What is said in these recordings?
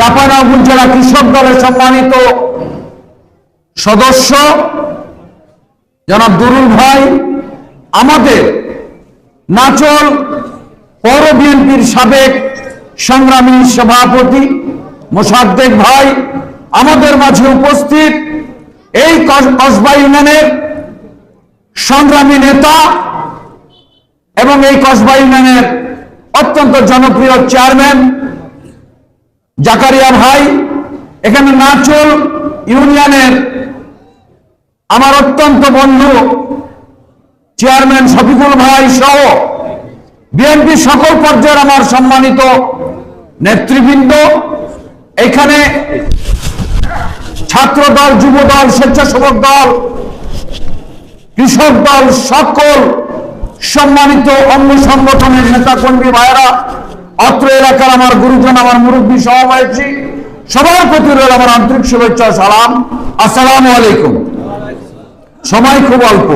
চাপানগর জেলা কৃষক দলের সম্মানিত সদস্য, জনাব দুরুল ভাই, আমাদের নাচল পৌর বিএনপির সাবেক সংগ্রামী সভাপতি মোসাদ্দেক ভাই, আমাদের মাঝে উপস্থিত এই কসবা ইউনিয়নের সংগ্রামী নেতা এবং এই কসবা ইউনিয়নের অত্যন্ত জনপ্রিয় চেয়ারম্যান জাকারিয়া ভাই, এখানে নাচল ইউনিয়নের আমার অত্যন্ত বন্ধু, চেয়ারম্যান শফিকুল ভাই সহ বিএনপি সকল পর্যায়ের আমার সম্মানিত নেতৃবৃন্দ, এখানে ছাত্র দল যুব দল স্বেচ্ছাসেবক দল, কৃষক দল, সকল সম্মানিত অঙ্গ সংগঠনের নেতা কর্মী ভাইরা অত্র এলাকার আমার গুরুজন, আমার মুরব্বী সহবাসী সবার প্রতি রইল আমার আন্তরিক শুভেচ্ছা সালাম। আসসালামু আলাইকুম। সময় খুব অল্প।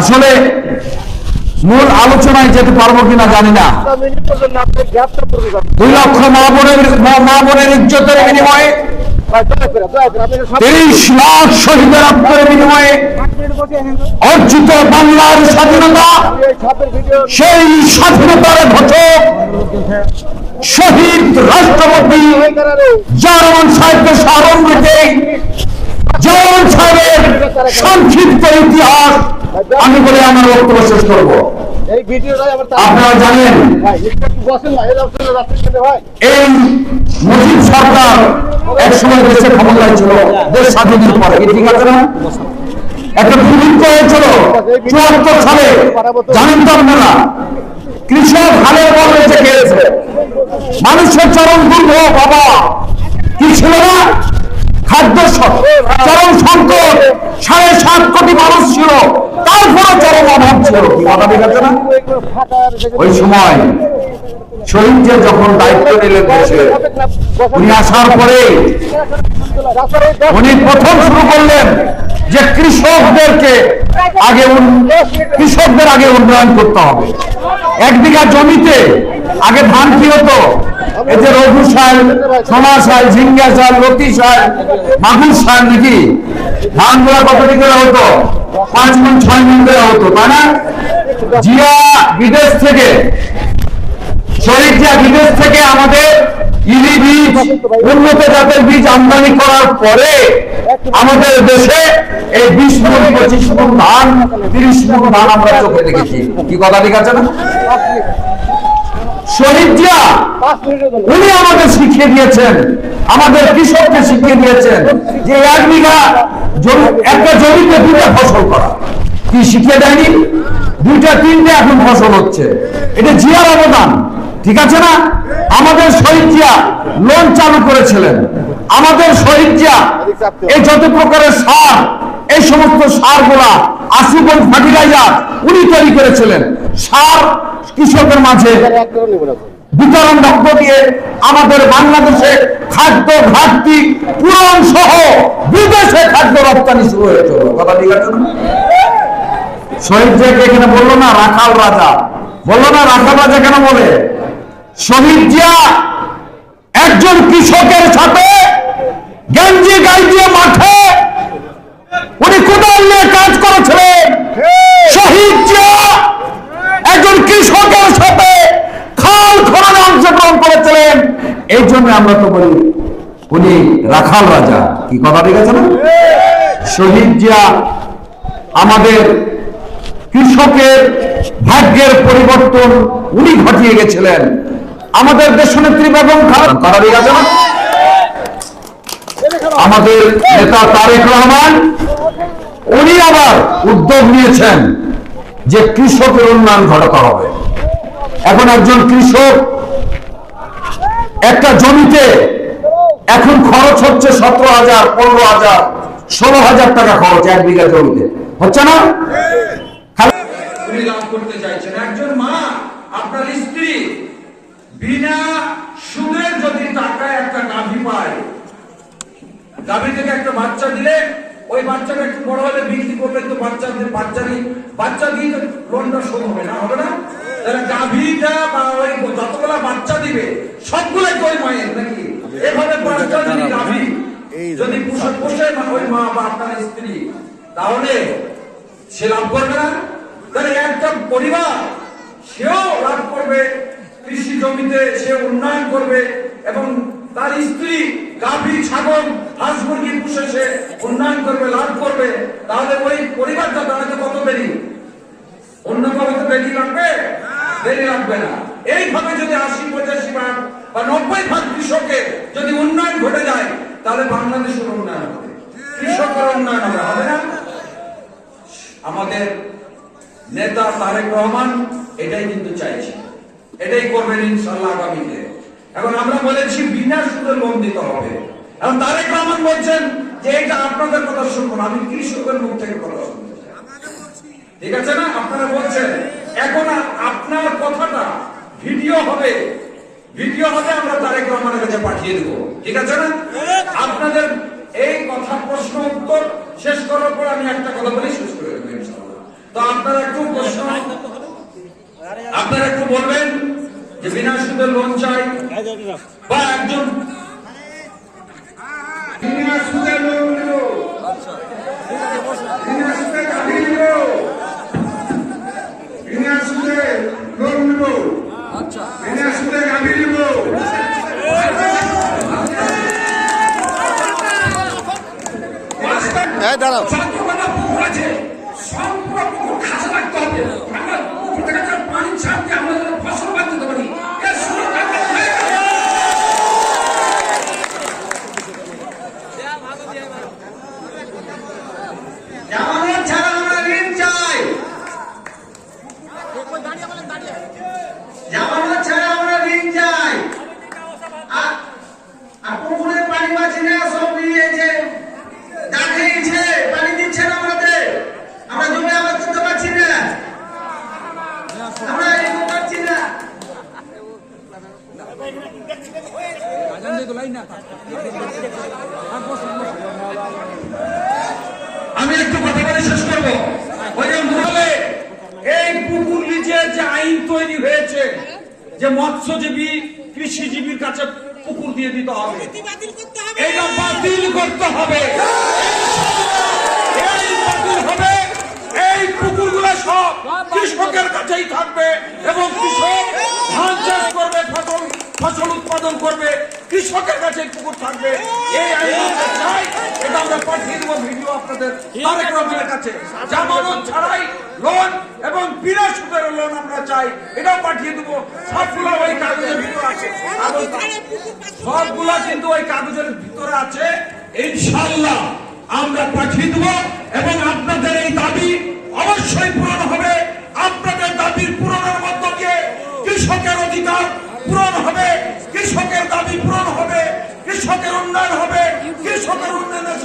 আসলে মূল আলোচনায় যেতে পারব কিনা জানি না। দুই লক্ষ মা বোনের মা বোনের ইজ্জতের বিনিময়ে তিরিশ লাখ শহীদের রক্তের বিনিময়ে অর্জিত বাংলার স্বাধীনতা, সেই স্বাধীনতার ঘটক শহীদ রাষ্ট্রপতি জার্মান সাহেবকে স্মরণ রেখে জার্মান সাহেবের সংক্ষিপ্ত ইতিহাস, আমি বলে আমার বক্তব্য শেষ করব। আপনারা জানেন এই মুজিব সরকার এক সময় দেশে ক্ষমতায় ছিল দেশ স্বাধীনের পরে। ঠিক আছে না? একটা হয়েছিল চুয়াত্তর সালে। জানেন তো আপনারা কৃষক হালের বল বেঁচে খেয়েছে মানুষের চরম দুর্ভোগ বাবা। কি ছিল না? খাদ্য চরম সংকট সাড়ে সাত কোটি মানুষ ছিল। তারপরে ওই সময় শহীদদের যখন দায়িত্ব নিলেন দেশে, উনি আসার পরে উনি প্রথম শুরু করলেন যে কৃষকদেরকে আগে কৃষকদের আগে উন্নয়ন করতে হবে। এক বিঘা জমিতে আগে ধান কি হতো? যে রঘু সাল সোনা সাল ঝিঙ্গা সাল লতি সাল মাগুর সাল নাকি? ধানগুলা কত করে হতো? পাঁচ মন ছয় মন করে হতো তাই না? জিয়া বিদেশ থেকে শরীর জিয়া বিদেশ থেকে আমাদের ইলি বীজ, উন্নত জাতের বীজ আমদানি করার পরে আমাদের দেশে এই বিশ মন, পঁচিশ মন ধান, তিরিশ মন ধান আমরা চোখে দেখেছি। কি কথা ঠিক আছে না? শহীদ জিয়া, উনি আমাদের শিখিয়ে দিয়েছেন আমাদের কৃষককে শিখিয়ে দিয়েছেন যে এক বিঘা একটা জমিতে দুটা ফসল করা। কি শিখিয়ে দেয়নি? দুইটা, তিনটে এখন ফসল হচ্ছে। এটা জিয়ার অবদান, ঠিক আছে না? আমাদের শহীদ জিয়া লোন চালু করেছিলেন। আমাদের শহীদ জিয়া এই যত প্রকারের সার, এই সমস্ত সারগুলা আশিগণ ফার্টিলাইজার উনি তৈরি করেছিলেন। সার কৃষকের মাঝে বিতরণ লক্ষ্য দিয়ে আমাদের বাংলাদেশে খাদ্য ঘাটতি পূরণ সহ বিদেশে খাদ্য রপ্তানি শুরু হয়েছিল কথা ঠিক আছে শহীদ জিয়াকে এখানে বলল না? রাখাল রাজা। বলল না, রাখাল রাজা কেন বলে? শহীদ জিয়া একজন কৃষকের সাথে গেঞ্জি গাই দিয়ে মাঠে উনি কোদাল নিয়ে কাজ করেছিলেন শহীদ জিয়া একজন কৃষকের সাথে খাল খননে অংশগ্রহণ করেছিলেন জন্য আমরা তো বলি, উনি রাখাল রাজা। কি কথা ঠিক আছে না শহীদ জিয়া আমাদের কৃষকের ভাগ্যের পরিবর্তন উনি ঘটিয়ে গেছিলেন। আমাদের দেশনেত্রী বেগম খান কথা ঠিক আছে না আমাদের নেতা তারেক রহমান, উনি আবার উদ্যোগ নিয়েছেন যে কৃষকের উন্নয়ন ঘটাতে হবে। এখন একজন কৃষক একটা জমিতে এখন খরচ হচ্ছে সতেরো হাজার, পনেরো হাজার, ষোলো হাজার টাকা খরচ এক বিঘা জমিতে। হচ্ছে না? যদি একটা গাভী থেকে একটা বাচ্চা দিলে ওই বাচ্চাটা একটু বড় হলে বিক্রি তো বাচ্চা বাচ্চা লোনটা হবে না হবে না? তাহলে গাভীটা বা যতগুলা বাচ্চা দিবে সবগুলাই ওই মায়ের নাকি? এভাবে পাঁচটা যদি গাভী যদি পোষা পোষে মা- ওই মা বা আপনার স্ত্রী তাহলে সে লাভ করবে না? তাহলে একটা পরিবার সেও লাভ করবে কৃষি জমিতে সে উন্নয়ন করবে এবং তার স্ত্রী গাভী ছাগল হাঁস মুরগি পুষে সে উন্নয়ন করবে লাভ করবে। তাহলে ওই পরিবারটা দাঁড়াতে কত দেরি? অন্য কারও তো দেরি লাগবে? দেরি লাগবে না। এইভাবে যদি আশি, পঁচাশি ভাগ বা নব্বই ভাগ কৃষকের যদি উন্নয়ন ঘটে যায়, তাহলে বাংলাদেশের উন্নয়ন হবে। কৃষকের উন্নয়ন হবে হবে না? আমাদের নেতা তারেক রহমান এটাই কিন্তু চাইছে। এটাই করবেন ইনশাল্লাহ আগামীতে। এখন আমরা বলেছি, বিনা সুদে লোন দিতে হবে। এখন তারেক রহমান বলছেন যে এটা আপনাদের কথা শুনব আমি কৃষকের মুখ থেকে কথা শুনব। ঠিক আছে না? আপনারা বলছেন, এখন আপনার কথাটা ভিডিও হবে। ভিডিও হবে, আমরা তারেক রহমানের কাছে পাঠিয়ে দেবো। ঠিক আছে না? আপনাদের এই কথা, প্রশ্ন, উত্তর শেষ করার পর আমি একটা কথা বলে, শেষ করে দেবো তো আপনারা একটু প্রশ্ন, আপনারা একটু বলবেন যে বিনা সুদে লোন চাই বা একজন বিনা সুদে লোন বিনা সুদে গাড়ি নিল বিনা সুদে লোন নিব বিনা সুদে গাড়ি নিব এই দাঁড়াও যতগুলো পুকুর আছে সবগুলো পুকুর খাসা রাখতে হবে আমরা পুকুর থেকে যে পানি ছাড় দিয়ে আমরা যেন ফসল বাঁচতে পারি এর সুযোগ আমাদের হয়ে গেছে। জামানত ছাড়া আমরা ঋণ চাই জামানত ছাড়া আমরা ঋণ চাই আর আর পুকুরে পানি পাচ্ছি না সব নিয়েছে দাখিয়েছে পানি দিচ্ছে না আমাদের আমরা জমি আবাদ করতে পারছি না আমরা এগোতে পারছি না আমি একটু কথা বলে শেষ করব। এই পুকুর লিজের যে আইন তৈরি হয়েছে, যে মৎস্যজীবী, কৃষিজীবীর কাছে পুকুর দিয়ে দিতে হবে। এটা বাতিল করতে হবে। কৃষকের কাছেই থাকবে এবং কৃষক ধান চাষ করবে ফসল উৎপাদন করবে, কৃষকের কাছে পুকুর থাকবে। এই আইন আমরা পাঠিয়ে দেবো ভিডিও আপনাদের তারেক রহমানের কাছে। জামানত ছাড়াই লোন এবং বিনা সুদের লোন আমরা চাই পাঠিয়ে দেবো। সবগুলো ওই কাগজের ভিতরে আছে। কিন্তু ওই কাগজের ভিতরে আছে। ইনশাল্লাহ আমরা পাঠিয়ে দেব এবং আপনাদের এই দাবি অবশ্যই পূরণ হবে। আপনাদের দাবির পূরণের মধ্য দিয়ে কৃষকের অধিকার পূরণ হবে কৃষকের দাবি পূরণ হবে কৃষকের উন্নয়ন হবে কৃষকের উন্নয়নের